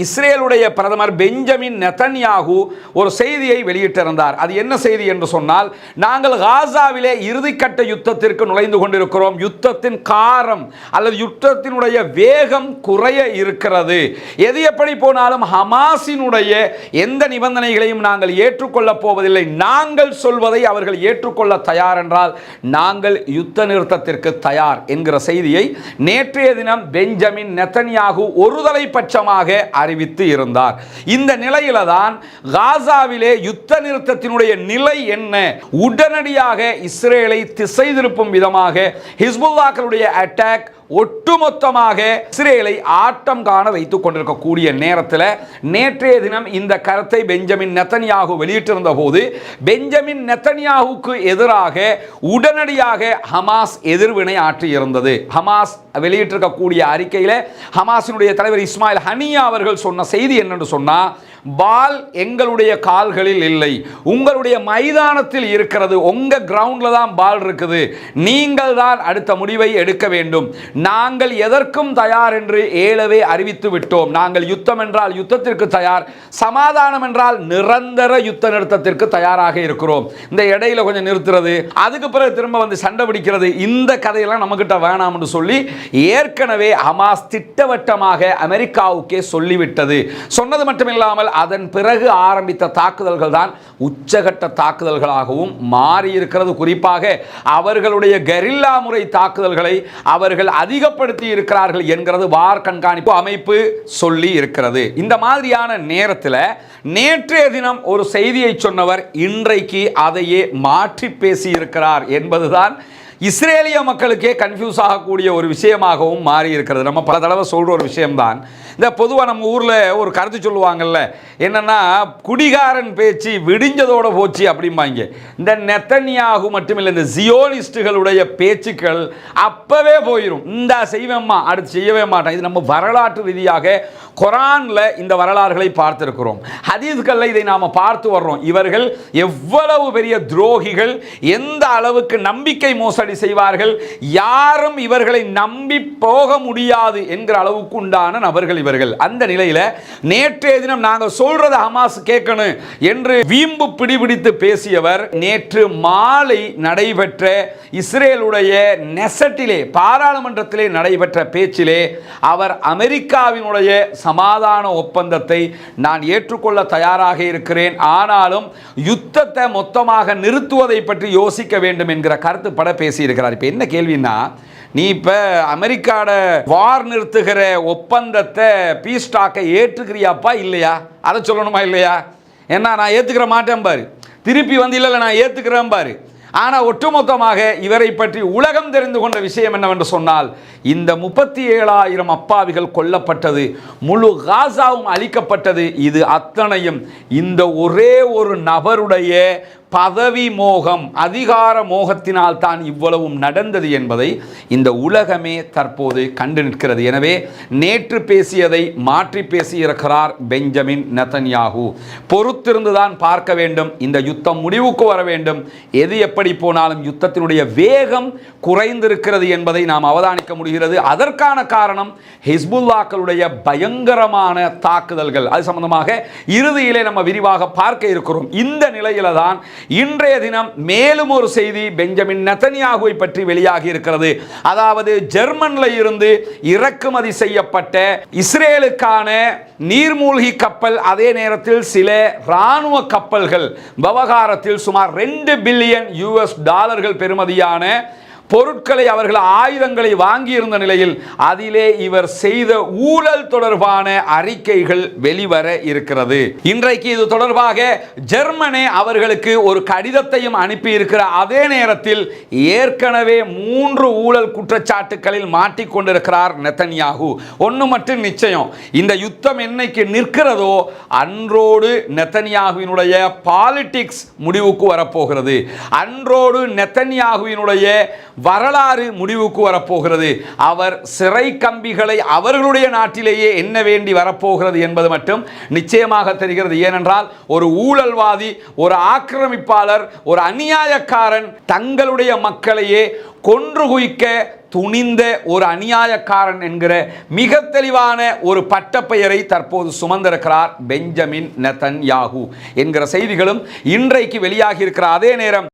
இஸ்ரேலுடைய பிரதமர் Benjamin Netanyahu ஒரு செய்தியை வெளியிட்டிருந்தார். அது என்ன செய்தி என்று சொன்னால் நாங்கள் காசாவிலே இறுதிக்கட்ட யுத்தத்திற்கு நுழைந்து கொண்டிருக்கிறோம். யுத்தத்தின் காரம் அல்லது யுத்தத்தினுடைய வேகம் குறைய இருக்கிறது. எது எப்படி போனாலும் ஹமாஸினுடைய எந்த நிபந்தனைகளையும் நாங்கள் ஏற்றுக்கொள்ளப் போவதில்லை. நாங்கள் சொல்வதை அவர்கள் ஏற்றுக்கொள்ள தயார் என்றால் நாங்கள் யுத்த நிறுத்தத்திற்கு தயார் என்கிற செய்தியை நேற்றைய தினம் பெஞ்சமின் நெத்தன்யாகு ஒருதலை பட்சமாக அறிவித்து இருந்தார். இந்த நிலையில தான் காசாவிலே யுத்த நிறுத்தத்தினுடைய நிலை என்ன? உடனடியாக இஸ்ரேலை திசை திருப்பும் விதமாக ஹிஸ்புல்லாக்களுடைய அட்டாக் ஒட்டுமொத்தமாக இஸ்ரேலை ஆட்டம் காண வைத்துக் கொண்டிருக்கக்கூடிய நேரத்தில் நேற்றைய தினம் இந்த கருத்தை பெஞ்சமின் நெத்தன்யாகு வெளியிட்டிருந்த போது பெஞ்சமின் நெத்தன்யாகுக்கு எதிராக உடனடியாக ஹமாஸ் எதிர்வினை ஆற்றியிருந்தது. ஹமாஸ் வெளியிட்டிருக்கக்கூடிய அறிக்கையில் ஹமாஸினுடைய தலைவர் இஸ்மாயில் ஹனியா அவர்கள் சொன்ன செய்தி என்னென்று சொன்னால் பால் எங்களுடைய கால்களில் இல்லை. உங்களுடைய மைதானத்தில் இருக்கிறது. உங்க கிரவுண்ட்ல தான் பால் இருக்குது. நீங்கள் தான் அடுத்த முடிவை எடுக்க வேண்டும். நாங்கள் எதற்கும் தயார் என்று ஏழவே அறிவித்து விட்டோம். நாங்கள் யுத்தம் என்றால் யுத்தத்திற்கு தயார் சமாதானம் என்றால் நிரந்தர யுத்த நிறுத்தத்திற்கு தயாராக இருக்கிறோம். இந்த இடையில கொஞ்சம் நிறுத்துறது அதுக்கு பிறகு திரும்ப வந்து சண்டை பிடிக்கிறது இந்த கதையெல்லாம் நம்மக்கிட்ட வேணாம்னு சொல்லி ஏற்கனவே ஹமாஸ் திட்டவட்டமாக அமெரிக்காவுக்கே சொல்லிவிட்டது. சொன்னது மட்டுமில்லாமல் அதன் பிறகு ஆரம்பித்த தாக்குதல்கள் தான் உச்சகட்ட தாக்குதல்களாகவும் மாறி இருக்கிறது குறிப்பாக அவர்களுடைய கெரில்லா முறை தாக்குதல்களை அவர்கள் அதிகப்படுத்தி இருக்கிறார்கள் என்கிறது வார் கண்காணிப்பு அமைப்பு சொல்லி இருக்கிறது. இந்த மாதிரியான நேரத்தில் நேற்றைய தினம் ஒரு செய்தியை சொன்னவர் இன்றைக்கு அதையே மாற்றி பேசியிருக்கிறார் என்பதுதான் இஸ்ரேலிய மக்களுக்கே கன்ஃபியூஸ் ஆகக்கூடிய ஒரு விஷயமாகவும் மாறி இருக்கிறது நம்ம பல தடவை சொல்கிற ஒரு விஷயம்தான். இந்த பொதுவாக நம்ம ஊரில் ஒரு கருத்து சொல்லுவாங்கல்ல என்னென்னா குடிகாரன் பேச்சு விடிஞ்சதோட போச்சு அப்படிம்பாங்க. இந்த நெத்தன்யாகு மட்டுமில்லை இந்த ஜியோனிஸ்டுகளுடைய பேச்சுக்கள் அப்பவே போயிடும் இந்த செய்வேம்மா அடுத்து செய்யவே மாட்டேன். இது நம்ம வரலாற்று ரீதியாக குரானில் இந்த வரலாறுகளை பார்த்திருக்கிறோம். ஹதீஸ்களில் இதை நாம் பார்த்து வர்றோம். இவர்கள் எவ்வளவு பெரிய துரோகிகள் எந்த அளவுக்கு நம்பிக்கை மோசடி செய்வார்கள். யாரும் இவர்களை நம்பி போக முடியாது என்கிற அளவுக்கு உண்டான நபர்கள் இவர்கள். அந்த நிலையில் நேற்றைய தினம் நாங்கள் சொல்றத ஹமாஸ் கேட்கணும் என்று வீம்பு பிடிபிடித்து பேசியவர் நேற்று மாலை நடைபெற்ற இஸ்ரேலுடைய நெசட்டிலே பாராளுமன்றத்திலே நடைபெற்ற பேச்சிலே அவர் அமெரிக்காவினுடைய சமாதான ஒப்பந்தத்தை நான் ஏற்றுக்கொள்ள தயாராக இருக்கிறேன். ஆனாலும் யுத்தத்தை மொத்தமாக நிறுத்துவதை பற்றி யோசிக்க வேண்டும் என்கிற கருத்துப்பட பேசியிருக்கிறார். இப்போ என்ன கேள்வின்னா நீ இப்போ அமெரிக்காட வார் நிறுத்துகிற ஒப்பந்தத்தை பீஸ் ஸ்டாக்கை ஏற்றுக்கிறியாப்பா இல்லையா? அதை சொல்லணுமா இல்லையா? ஏன்னா நான் ஏற்றுக்கிற மாட்டேன் பாரு. திருப்பி வந்து இல்லை நான் ஏற்றுக்கிறேன் பாரு. ஆனால் ஒட்டுமொத்தமாக இவரை பற்றி உலகம் தெரிந்து கொண்ட விஷயம் என்னவென்று சொன்னால் இந்த முப்பத்தி ஏழாயிரம் அப்பாவிகள் கொல்லப்பட்டது முழு காசாவும் அழிக்கப்பட்டது இது அத்தனையும் இந்த ஒரே ஒரு நபருடைய பதவி மோகம் அதிகார மோகத்தினால் தான் இவ்வளவும் நடந்தது என்பதை இந்த உலகமே தற்போது கண்டு நிற்கிறது. எனவே நேற்று பேசியதை மாற்றி பேசியிருக்கிறார் பெஞ்சமின் நெத்தன்யாகு. பொறுத்திருந்துதான் பார்க்க வேண்டும் இந்த யுத்தம் முடிவுக்கு வர வேண்டும். எது எப்படி போனாலும் யுத்தத்தினுடைய வேகம் குறைந்திருக்கிறது என்பதை நாம் அவதானிக்க முடிகிறது. அதற்கான காரணம் ஹிஸ்புல்லாக்களுடைய பயங்கரமான தாக்குதல்கள். அது சம்பந்தமாக இறுதியிலே நம்ம விரிவாக பார்க்க இருக்கிறோம். இந்த நிலையில தான் இன்றைய தினம் மேலும் ஒரு செய்தி பெஞ்சமின் நெத்தனியாகுவை பற்றி வெளியாகி இருக்கிறது. அதாவது ஜெர்மன்ல இருந்து இறக்குமதி செய்யப்பட்ட இஸ்ரேலுக்கான நீர்மூழ்கி கப்பல் அதே நேரத்தில் சில இராணுவ கப்பல்கள் விவகாரத்தில் சுமார் ரெண்டு பில்லியன் யூஎஸ் டாலர்கள் பெறுமதியான பொருட்களை அவர்கள் ஆயுதங்களை வாங்கியிருந்த நிலையில் அதிலே இவர் செய்த ஊழல் தொடர்பான அறிக்கைகள் வெளிவர இருக்கிறது. இன்றைக்கு இது தொடர்பாக ஜெர்மனே அவர்களுக்கு ஒரு கடிதத்தையும் அனுப்பி இருக்கிற அதே நேரத்தில் ஏற்கனவே மூன்று ஊழல் குற்றச்சாட்டுகளில் மாட்டிக்கொண்டிருக்கிறார் நெத்தன்யாகு. ஒன்று மட்டும் நிச்சயம் இந்த யுத்தம் என்னைக்கு நிற்கிறதோ அன்றோடு நெத்தன்யாகுவினுடைய பாலிடிக்ஸ் முடிவுக்கு வரப்போகிறது. அன்றோடு நெத்தன்யாகுவினுடைய வரலாறு முடிவுக்கு வரப்போகிறது. அவர் சிறை கம்பிகளை அவர்களுடைய நாட்டிலேயே என்ன வேண்டி வரப்போகிறது என்பது மட்டும் நிச்சயமாக தெரிகிறது. ஏனென்றால் ஒரு ஊழல்வாதி ஒரு ஆக்கிரமிப்பாளர் ஒரு அநியாயக்காரன் தங்களுடைய மக்களையே கொன்று குவிக்க துணிந்த ஒரு அநியாயக்காரன் என்கிற மிக தெளிவான ஒரு பட்டப்பெயரை தற்போது சுமந்திருக்கிறார் பெஞ்சமின் நெதன்யாகு என்கிற செய்திகளும் இன்றைக்கு வெளியாகி இருக்கிற அதே நேரம்